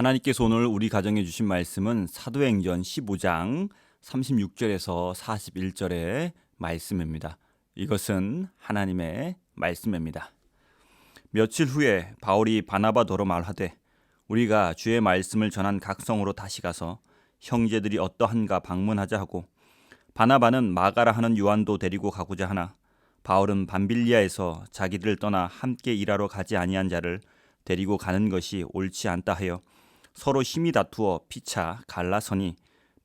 하나님께서 오늘 우리 가정에 주신 말씀은 사도행전 15장 36절에서 41절의 말씀입니다. 이것은 하나님의 말씀입니다. 며칠 후에 바울이 바나바더러 말하되 우리가 주의 말씀을 전한 각 성으로 다시 가서 형제들이 어떠한가 방문하자 하고 바나바는 마가라 하는 요한도 데리고 가고자 하나 바울은 밤빌리아에서 자기들 떠나 함께 일하러 가지 아니한 자를 데리고 가는 것이 옳지 않다 하여 서로 힘이 다투어 피차 갈라서니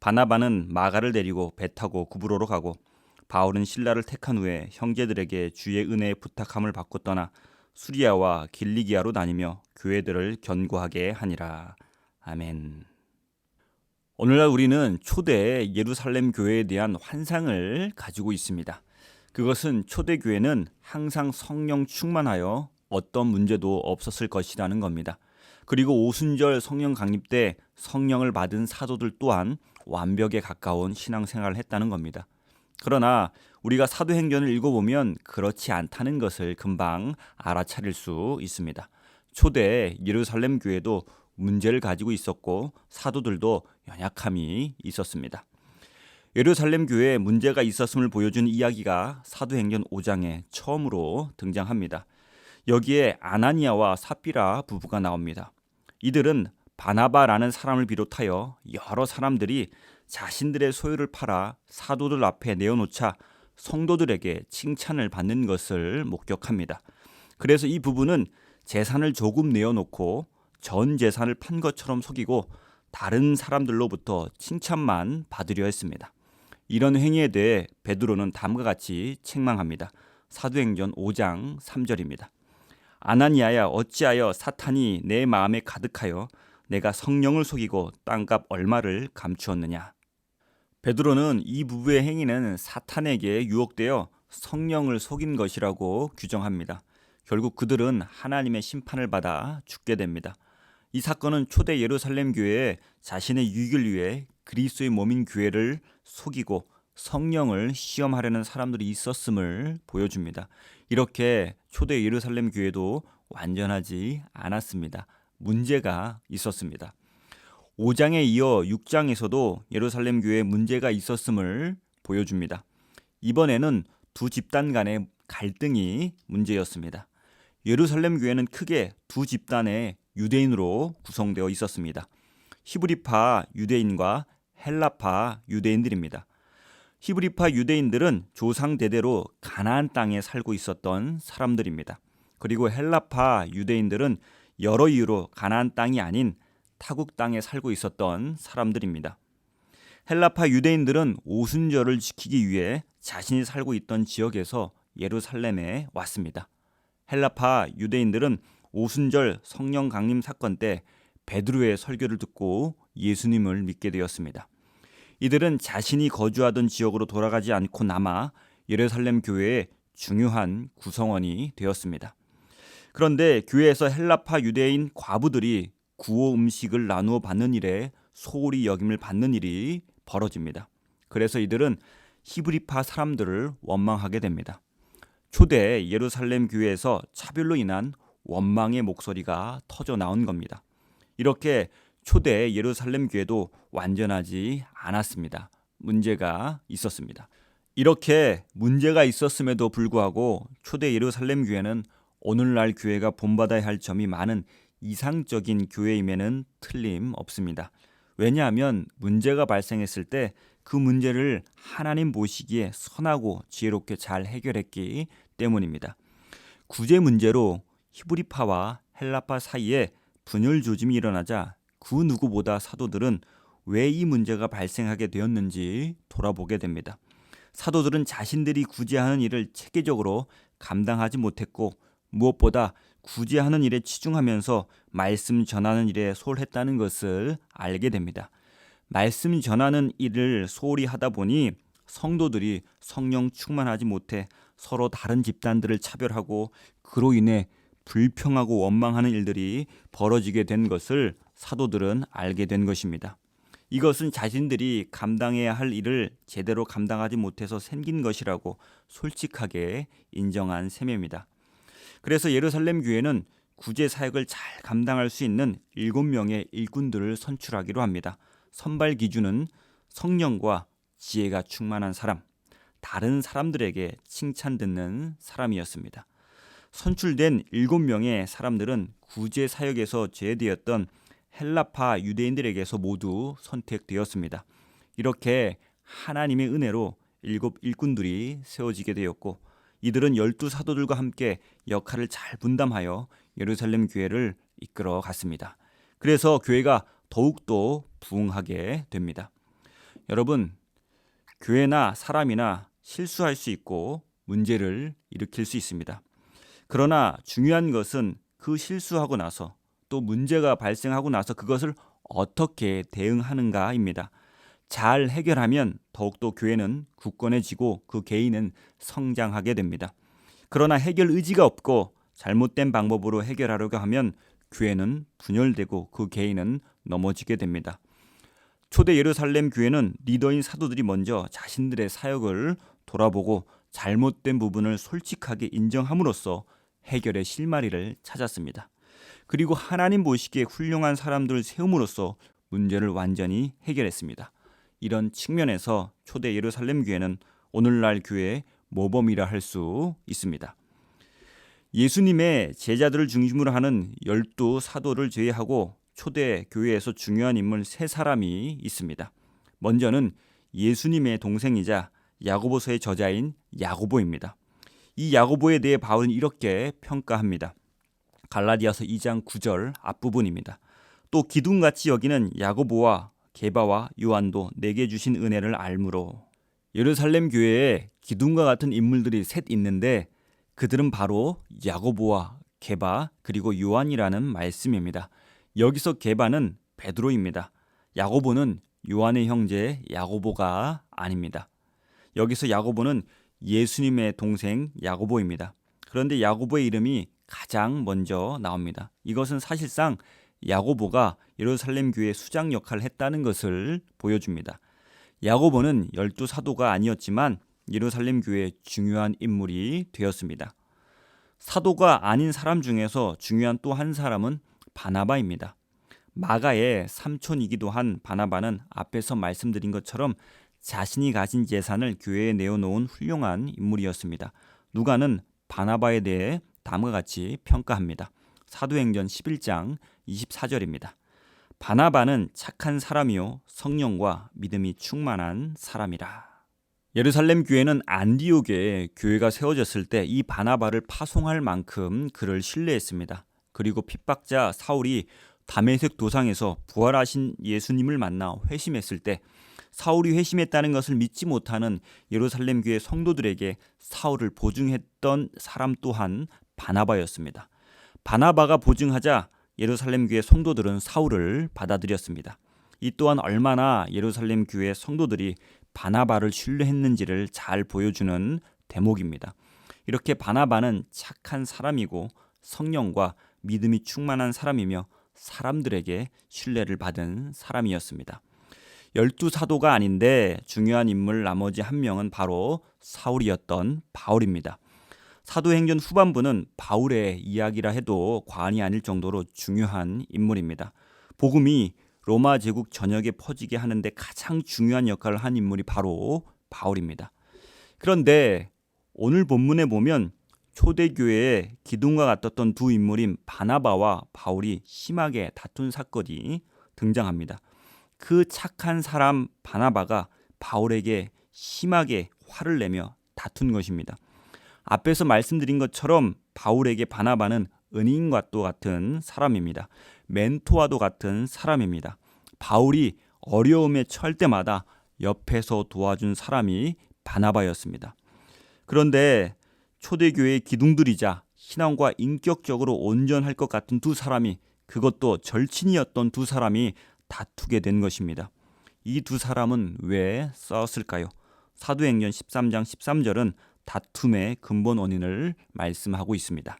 바나바는 마가를 데리고 배 타고 구브로로 가고 바울은 신라를 택한 후에 형제들에게 주의 은혜에 부탁함을 받고 떠나 수리아와 길리기아로 다니며 교회들을 견고하게 하니라. 아멘. 오늘날 우리는 초대 예루살렘 교회에 대한 환상을 가지고 있습니다. 그것은 초대 교회는 항상 성령 충만하여 어떤 문제도 없었을 것이라는 겁니다. 그리고 오순절 성령 강립 때 성령을 받은 사도들 또한 완벽에 가까운 신앙생활을 했다는 겁니다. 그러나 우리가 사도행전을 읽어보면 그렇지 않다는 것을 금방 알아차릴 수 있습니다. 초대 예루살렘 교회도 문제를 가지고 있었고 사도들도 연약함이 있었습니다. 예루살렘 교회에 문제가 있었음을 보여준 이야기가 사도행전 5장에 처음으로 등장합니다. 여기에 아나니아와 사피라 부부가 나옵니다. 이들은 바나바라는 사람을 비롯하여 여러 사람들이 자신들의 소유를 팔아 사도들 앞에 내어놓자 성도들에게 칭찬을 받는 것을 목격합니다. 그래서 이 부부는 재산을 조금 내어놓고 전 재산을 판 것처럼 속이고 다른 사람들로부터 칭찬만 받으려 했습니다. 이런 행위에 대해 베드로는 다음과 같이 책망합니다. 사도행전 5장 3절입니다. 아나니아야 어찌하여 사탄이 내 마음에 가득하여 내가 성령을 속이고 땅값 얼마를 감추었느냐. 베드로는 이 부부의 행위는 사탄에게 유혹되어 성령을 속인 것이라고 규정합니다. 결국 그들은 하나님의 심판을 받아 죽게 됩니다. 이 사건은 초대 예루살렘 교회에 자신의 유익을 위해 그리스도의 몸인 교회를 속이고 성령을 시험하려는 사람들이 있었음을 보여줍니다. 이렇게 초대 예루살렘 교회도 완전하지 않았습니다. 문제가 있었습니다. 5장에 이어 6장에서도 예루살렘 교회에 문제가 있었음을 보여줍니다. 이번에는 두 집단 간의 갈등이 문제였습니다. 예루살렘 교회는 크게 두 집단의 유대인으로 구성되어 있었습니다. 히브리파 유대인과 헬라파 유대인들입니다. 히브리파 유대인들은 조상 대대로 가나안 땅에 살고 있었던 사람들입니다. 그리고 헬라파 유대인들은 여러 이유로 가나안 땅이 아닌 타국 땅에 살고 있었던 사람들입니다. 헬라파 유대인들은 오순절을 지키기 위해 자신이 살고 있던 지역에서 예루살렘에 왔습니다. 헬라파 유대인들은 오순절 성령 강림 사건 때 베드로의 설교를 듣고 예수님을 믿게 되었습니다. 이들은 자신이 거주하던 지역으로 돌아가지 않고 남아 예루살렘 교회의 중요한 구성원이 되었습니다. 그런데 교회에서 헬라파 유대인 과부들이 구호 음식을 나누어 받는 일에 소홀히 여김을 받는 일이 벌어집니다. 그래서 이들은 히브리파 사람들을 원망하게 됩니다. 초대 예루살렘 교회에서 차별로 인한 원망의 목소리가 터져 나온 겁니다. 이렇게 초대 예루살렘 교회도 완전하지 않았습니다. 문제가 있었습니다. 이렇게 문제가 있었음에도 불구하고 초대 예루살렘 교회는 오늘날 교회가 본받아야 할 점이 많은 이상적인 교회임에는 틀림없습니다. 왜냐하면 문제가 발생했을 때 그 문제를 하나님 보시기에 선하고 지혜롭게 잘 해결했기 때문입니다. 구제 문제로 히브리파와 헬라파 사이에 분열 조짐이 일어나자 그 누구보다 사도들은 왜 이 문제가 발생하게 되었는지 돌아보게 됩니다. 사도들은 자신들이 구제하는 일을 체계적으로 감당하지 못했고 무엇보다 구제하는 일에 치중하면서 말씀 전하는 일에 소홀했다는 것을 알게 됩니다. 말씀 전하는 일을 소홀히 하다 보니 성도들이 성령 충만하지 못해 서로 다른 집단들을 차별하고 그로 인해 불평하고 원망하는 일들이 벌어지게 된 것을 사도들은 알게 된 것입니다. 이것은 자신들이 감당해야 할 일을 제대로 감당하지 못해서 생긴 것이라고 솔직하게 인정한 셈입니다. 그래서 예루살렘 교회는 구제 사역을 잘 감당할 수 있는 일곱 명의 일꾼들을 선출하기로 합니다. 선발 기준은 성령과 지혜가 충만한 사람, 다른 사람들에게 칭찬 듣는 사람이었습니다. 선출된 일곱 명의 사람들은 구제 사역에서 제외되었던 헬라파 유대인들에게서 모두 선택되었습니다. 이렇게 하나님의 은혜로 일곱 일꾼들이 세워지게 되었고 이들은 열두 사도들과 함께 역할을 잘 분담하여 예루살렘 교회를 이끌어 갔습니다. 그래서 교회가 더욱더 부흥하게 됩니다. 여러분, 교회나 사람이나 실수할 수 있고 문제를 일으킬 수 있습니다. 그러나 중요한 것은 그 실수하고 나서 또 문제가 발생하고 나서 그것을 어떻게 대응하는가입니다. 잘 해결하면 더욱더 교회는 굳건해지고 그 개인은 성장하게 됩니다. 그러나 해결 의지가 없고 잘못된 방법으로 해결하려고 하면 교회는 분열되고 그 개인은 넘어지게 됩니다. 초대 예루살렘 교회는 리더인 사도들이 먼저 자신들의 사역을 돌아보고 잘못된 부분을 솔직하게 인정함으로써 해결의 실마리를 찾았습니다. 그리고 하나님 보시기에 훌륭한 사람들을 세움으로써 문제를 완전히 해결했습니다. 이런 측면에서 초대 예루살렘 교회는 오늘날 교회의 모범이라 할 수 있습니다. 예수님의 제자들을 중심으로 하는 열두 사도를 제외하고 초대 교회에서 중요한 인물 세 사람이 있습니다. 먼저는 예수님의 동생이자 야고보서의 저자인 야고보입니다. 이 야고보에 대해 바울은 이렇게 평가합니다. 갈라디아서 2장 9절 앞부분입니다. 또 기둥같이 여기는 야고보와 게바와 요한도 내게 주신 은혜를 알므로 예루살렘 교회에 기둥과 같은 인물들이 셋 있는데 그들은 바로 야고보와 게바 그리고 요한이라는 말씀입니다. 여기서 게바는 베드로입니다. 야고보는 요한의 형제 야고보가 아닙니다. 여기서 야고보는 예수님의 동생 야고보입니다. 그런데 야고보의 이름이 가장 먼저 나옵니다. 이것은 사실상 야고보가 예루살렘 교회 수장 역할을 했다는 것을 보여줍니다. 야고보는 열두 사도가 아니었지만 예루살렘 교회의 중요한 인물이 되었습니다. 사도가 아닌 사람 중에서 중요한 또 한 사람은 바나바입니다. 마가의 삼촌이기도 한 바나바는 앞에서 말씀드린 것처럼 자신이 가진 재산을 교회에 내어놓은 훌륭한 인물이었습니다. 누가는 바나바에 대해 다음과 같이 평가합니다. 사도행전 11장 24절입니다. 바나바는 착한 사람이요 성령과 믿음이 충만한 사람이라. 예루살렘 교회는 안디옥에 교회가 세워졌을 때 이 바나바를 파송할 만큼 그를 신뢰했습니다. 그리고 핍박자 사울이 담에색 도상에서 부활하신 예수님을 만나 회심했을 때 사울이 회심했다는 것을 믿지 못하는 예루살렘 교회 성도들에게 사울을 보증했던 사람 또한 바나바였습니다. 바나바가 보증하자 예루살렘 교회 성도들은 사울을 받아들였습니다. 이 또한 얼마나 예루살렘 교회 성도들이 바나바를 신뢰했는지를 잘 보여주는 대목입니다. 이렇게 바나바는 착한 사람이고 성령과 믿음이 충만한 사람이며 사람들에게 신뢰를 받은 사람이었습니다. 열두 사도가 아닌데 중요한 인물 나머지 한 명은 바로 사울이었던 바울입니다. 사도행전 후반부는 바울의 이야기라 해도 과언이 아닐 정도로 중요한 인물입니다. 복음이 로마 제국 전역에 퍼지게 하는데 가장 중요한 역할을 한 인물이 바로 바울입니다. 그런데 오늘 본문에 보면 초대교회에 기둥과 같았던 두 인물인 바나바와 바울이 심하게 다툰 사건이 등장합니다. 그 착한 사람 바나바가 바울에게 심하게 화를 내며 다툰 것입니다. 앞에서 말씀드린 것처럼 바울에게 바나바는 은인과 또 같은 사람입니다. 멘토와도 같은 사람입니다. 바울이 어려움에 처할 때마다 옆에서 도와준 사람이 바나바였습니다. 그런데 초대교회의 기둥들이자 신앙과 인격적으로 온전할 것 같은 두 사람이 그것도 절친이었던 두 사람이 다투게 된 것입니다. 이 두 사람은 왜 싸웠을까요? 사도행전 13장 13절은 다툼의 근본 원인을 말씀하고 있습니다.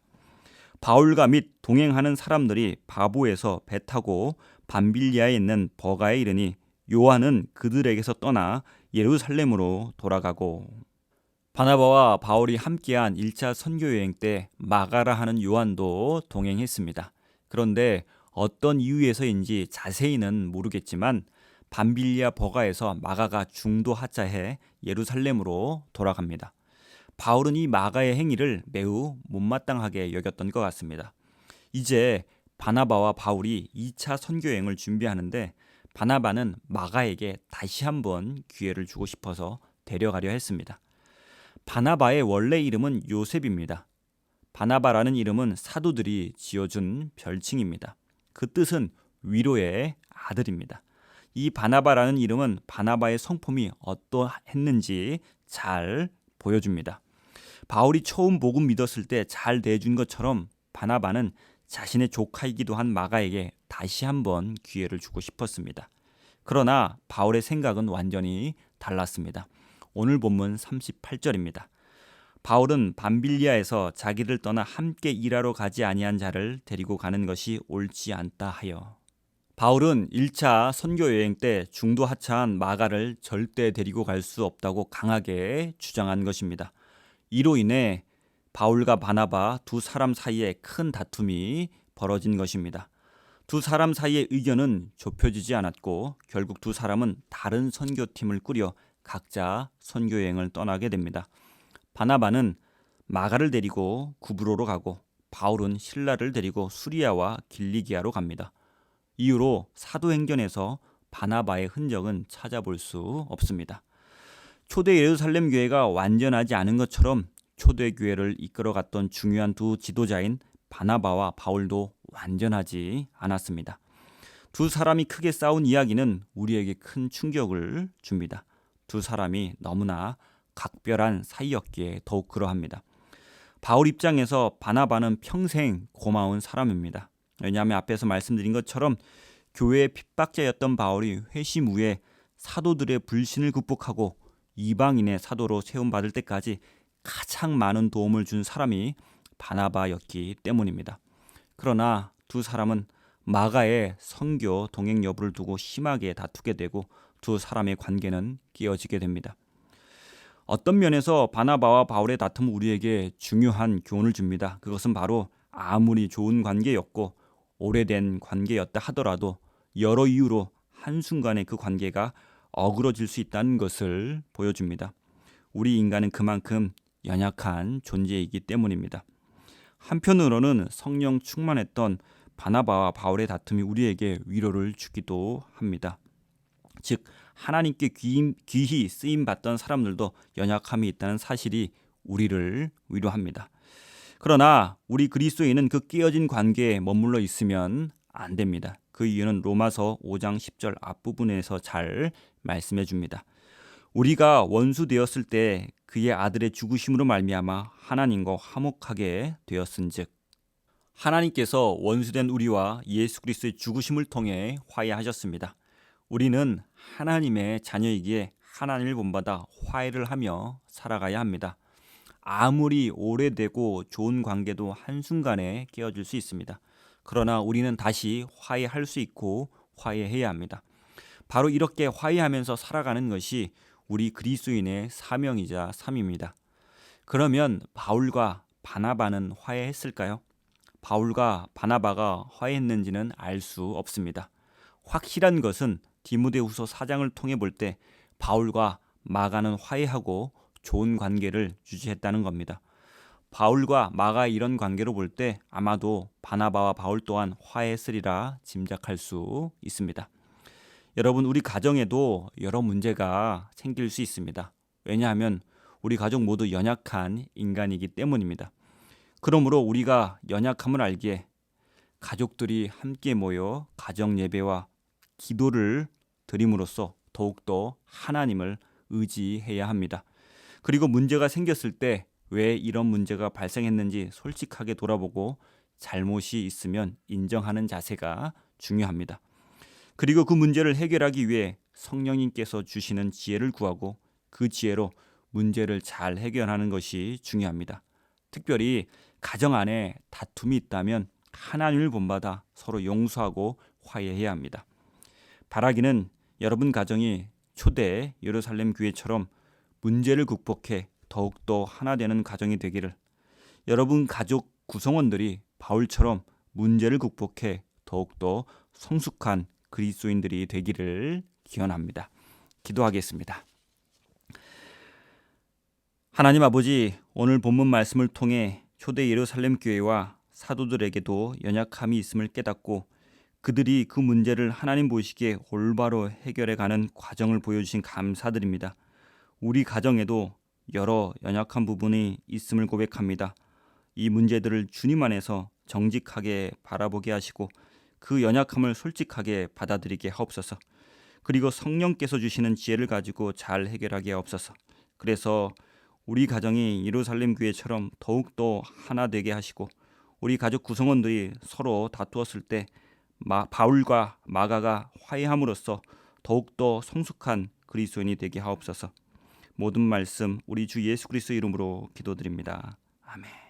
바울과 및 동행하는 사람들이 바보에서 배 타고 밤빌리아에 있는 버가에 이르니 요한은 그들에게서 떠나 예루살렘으로 돌아가고 바나바와 바울이 함께한 1차 선교 여행 때 마가라 하는 요한도 동행했습니다. 그런데 어떤 이유에서인지 자세히는 모르겠지만 밤빌리아 버가에서 마가가 중도 하차해 예루살렘으로 돌아갑니다. 바울은 이 마가의 행위를 매우 못마땅하게 여겼던 것 같습니다. 이제 바나바와 바울이 2차 선교 여행을 준비하는데 바나바는 마가에게 다시 한번 기회를 주고 싶어서 데려가려 했습니다. 바나바의 원래 이름은 요셉입니다. 바나바라는 이름은 사도들이 지어준 별칭입니다. 그 뜻은 위로의 아들입니다. 이 바나바라는 이름은 바나바의 성품이 어떠했는지 잘 보여줍니다. 바울이 처음 복음 믿었을 때 잘 대해준 것처럼 바나바는 자신의 조카이기도 한 마가에게 다시 한번 기회를 주고 싶었습니다. 그러나 바울의 생각은 완전히 달랐습니다. 오늘 본문 38절입니다. 바울은 밤빌리아에서 자기를 떠나 함께 일하러 가지 아니한 자를 데리고 가는 것이 옳지 않다 하여 바울은 1차 선교 여행 때 중도 하차한 마가를 절대 데리고 갈 수 없다고 강하게 주장한 것입니다. 이로 인해 바울과 바나바 두 사람 사이에 큰 다툼이 벌어진 것입니다. 두 사람 사이의 의견은 좁혀지지 않았고 결국 두 사람은 다른 선교팀을 꾸려 각자 선교 여행을 떠나게 됩니다. 바나바는 마가를 데리고 구브로로 가고 바울은 신라를 데리고 수리아와 길리기아로 갑니다. 이후로 사도행전에서 바나바의 흔적은 찾아볼 수 없습니다. 초대 예루살렘 교회가 완전하지 않은 것처럼 초대 교회를 이끌어갔던 중요한 두 지도자인 바나바와 바울도 완전하지 않았습니다. 두 사람이 크게 싸운 이야기는 우리에게 큰 충격을 줍니다. 두 사람이 너무나 각별한 사이였기에 더욱 그러합니다. 바울 입장에서 바나바는 평생 고마운 사람입니다. 왜냐하면 앞에서 말씀드린 것처럼 교회의 핍박자였던 바울이 회심 후에 사도들의 불신을 극복하고 이방인의 사도로 세움받을 때까지 가장 많은 도움을 준 사람이 바나바였기 때문입니다. 그러나 두 사람은 마가의 선교 동행 여부를 두고 심하게 다투게 되고 두 사람의 관계는 깨어지게 됩니다. 어떤 면에서 바나바와 바울의 다툼은 우리에게 중요한 교훈을 줍니다. 그것은 바로 아무리 좋은 관계였고 오래된 관계였다 하더라도 여러 이유로 한순간에 그 관계가 어그러질 수 있다는 것을 보여줍니다. 우리 인간은 그만큼 연약한 존재이기 때문입니다. 한편으로는 성령 충만했던 바나바와 바울의 다툼이 우리에게 위로를 주기도 합니다. 즉 하나님께 귀히 쓰임 받던 사람들도 연약함이 있다는 사실이 우리를 위로합니다. 그러나 우리 그리스도인은 그 깨어진 관계에 머물러 있으면 안 됩니다. 그 이유는 로마서 5장 10절 앞부분에서 잘 말씀해 줍니다. 우리가 원수 되었을 때 그의 아들의 죽으심으로 말미암아 하나님과 화목하게 되었은즉 하나님께서 원수된 우리와 예수 그리스도의 죽으심을 통해 화해하셨습니다. 우리는 하나님의 자녀이기에 하나님을 본받아 화해를 하며 살아가야 합니다. 아무리 오래되고 좋은 관계도 한순간에 깨어질 수 있습니다. 그러나 우리는 다시 화해할 수 있고 화해해야 합니다. 바로 이렇게 화해하면서 살아가는 것이 우리 그리스도인의 사명이자 삶입니다. 그러면 바울과 바나바는 화해했을까요? 바울과 바나바가 화해했는지는 알 수 없습니다. 확실한 것은 디모데후서 4장을 통해 볼 때 바울과 마가는 화해하고 좋은 관계를 유지했다는 겁니다. 바울과 마가 이런 관계로 볼 때 아마도 바나바와 바울 또한 화해했으리라 짐작할 수 있습니다. 여러분 우리 가정에도 여러 문제가 생길 수 있습니다. 왜냐하면 우리 가족 모두 연약한 인간이기 때문입니다. 그러므로 우리가 연약함을 알기에 가족들이 함께 모여 가정 예배와 기도를 드림으로써 더욱더 하나님을 의지해야 합니다. 그리고 문제가 생겼을 때 왜 이런 문제가 발생했는지 솔직하게 돌아보고 잘못이 있으면 인정하는 자세가 중요합니다. 그리고 그 문제를 해결하기 위해 성령님께서 주시는 지혜를 구하고 그 지혜로 문제를 잘 해결하는 것이 중요합니다. 특별히 가정 안에 다툼이 있다면 하나님을 본받아 서로 용서하고 화해해야 합니다. 바라기는 여러분 가정이 초대 예루살렘 교회처럼 문제를 극복해 더욱더 하나 되는 가정이 되기를 여러분 가족 구성원들이 바울처럼 문제를 극복해 더욱더 성숙한 그리스도인들이 되기를 기원합니다. 기도하겠습니다. 하나님 아버지, 오늘 본문 말씀을 통해 초대 예루살렘 교회와 사도들에게도 연약함이 있음을 깨닫고 그들이 그 문제를 하나님 보시기에 올바로 해결해 가는 과정을 보여주신 감사드립니다. 우리 가정에도 여러 연약한 부분이 있음을 고백합니다. 이 문제들을 주님 안에서 정직하게 바라보게 하시고 그 연약함을 솔직하게 받아들이게 하옵소서. 그리고 성령께서 주시는 지혜를 가지고 잘 해결하게 하옵소서. 그래서 우리 가정이 예루살렘 교회처럼 더욱더 하나 되게 하시고 우리 가족 구성원들이 서로 다투었을 때 마, 바울과 마가가 화해함으로써 더욱더 성숙한 그리스도인이 되게 하옵소서. 모든 말씀 우리 주 예수 그리스도 이름으로 기도드립니다. 아멘.